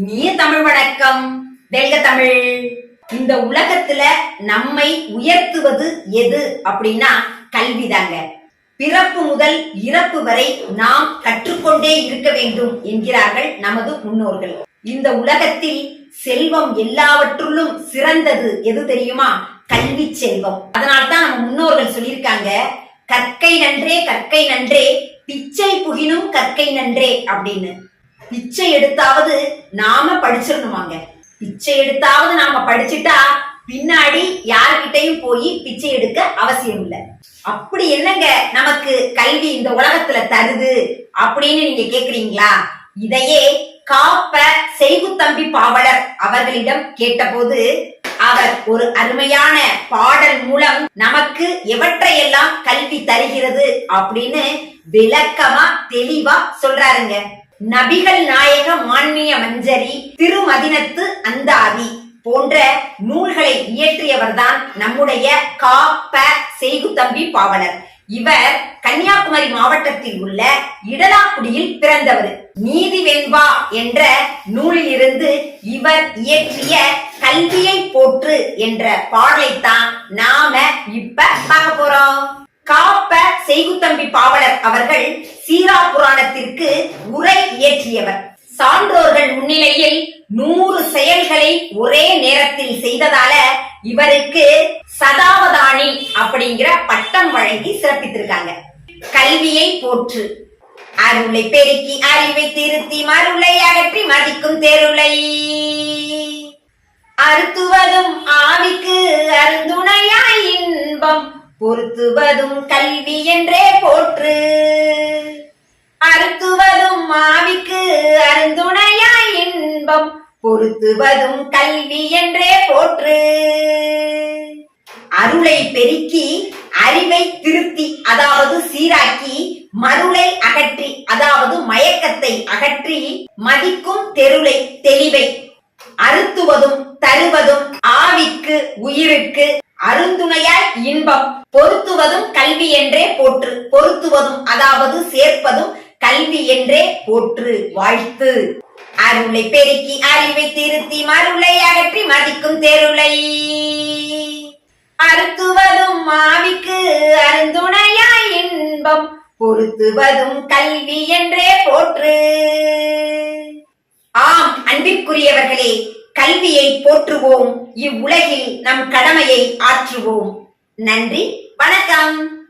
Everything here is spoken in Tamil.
இனிய தமிழ் வணக்கம். வெல்க தமிழ். இந்த உலகத்துல நம்மை உயர்த்துவது எது அப்படின்னா கல்விதாங்க. பிறப்பு முதல் இறப்பு வரை நாம் கற்றுக்கொண்டே இருக்க வேண்டும் என்கிறார்கள் நமது முன்னோர்கள். இந்த உலகத்தில் செல்வம் எல்லாவற்றுள்ளும் சிறந்தது எது தெரியுமா? கல்வி செல்வம். அதனால்தான் நம்ம முன்னோர்கள் சொல்லியிருக்காங்க கற்கை நன்றே கற்கை நன்றே பிச்சை புகினும் கற்கை நன்றே அப்படின்னு. பிச்சை எடுத்தாவது நாம படிச்சிடணுமாங்க பிச்சை எடுத்தாவது நாம படிச்சுட்டா பின்னாடி யார்கிட்டையும் போய் பிச்சை எடுக்க அவசியம் இல்லை அப்படி என்னங்க நமக்கு கல்வி இந்த உலகத்துல தருது அப்படின்னு நீங்க கேக்குறீங்களா? இதையே காப்ப செய்குத்தம்பி பாவலர் அவர்களிடம் கேட்டபோது அவர் ஒரு அருமையான பாடல் மூலம் நமக்கு எவற்றையெல்லாம் கல்வி தருகிறது அப்படின்னு விளக்கமா தெளிவா சொல்றாருங்க. நபிகள் நாயக மான்மிய மஞ்சரி திருமதினத்து அந்தாதி போன்ற நூல்களை இயற்றியவர்தான் நம்முடைய கா ப செய்குத்தம்பி பாவலர். இவர் கன்னியாகுமரி மாவட்டத்தில் உள்ள இடலாக்குடியில் பிறந்தவர். நீதி வெண்பா என்ற நூலில் இருந்து இவர் இயற்றிய கல்வியை போற்று என்ற பாடலைத்தான் நாம இப்ப பார்க்க போறோம். காப்ப செய்குத்தம்பி பாவலர் அவர்கள் சீரா புராணத்திற்கு இயற்றியவர் சான்றோர்கள் முன்னிலையில் நூறு செயல்களை ஒரே நேரத்தில் செய்ததால இவருக்கு சதாவதானி அப்படிங்கிற பட்டம் வழங்கி சிறப்பித்திருக்காங்க. கல்வியை போற்று. அருளை பெருக்கி அறிவை திருத்தி மருளை அகற்றி மதிக்கும் தேருளை. அறுத்துவதும் ஆவிக்கு அருந்துணையாய் இன்பம். பொருத்துவதும் கல்வி என்றே அருந்துணையாய் இன்பம் பொருத்துவதும் கல்வி என்றே போற்று. அருளை பெருக்கி அறிவை திருத்தி அதாவது சீராக்கி மருளை அகற்றி அதாவது மயக்கத்தை அகற்றி மதிக்கும் தெருளை தெளிவை அறுத்துவதும் தருவதும் ஆவிக்கு உயிருக்கு அருந்துணையாய் இன்பம் பொருத்துவதும் கல்வி என்றே போற்று. பொருத்துவதும் அதாவது சேர்ப்பதும் கல்வி என்றே போற்று வாழ்த்து. அருளை பெருக்கி அறிவை திருத்தி மருளை அகற்றி மதிக்கும் தெருளை. அறுத்துவதும் மாவிக்கு அருந்துணையாய் இன்பம் பொருத்துவதும் கல்வி என்றே போற்று. ஆம் அன்பிற்குரியவர்களே கல்வியை போற்றுவோம். இவ்வுலகில் நம் கடமையை ஆற்றுவோம். நன்றி வணக்கம்.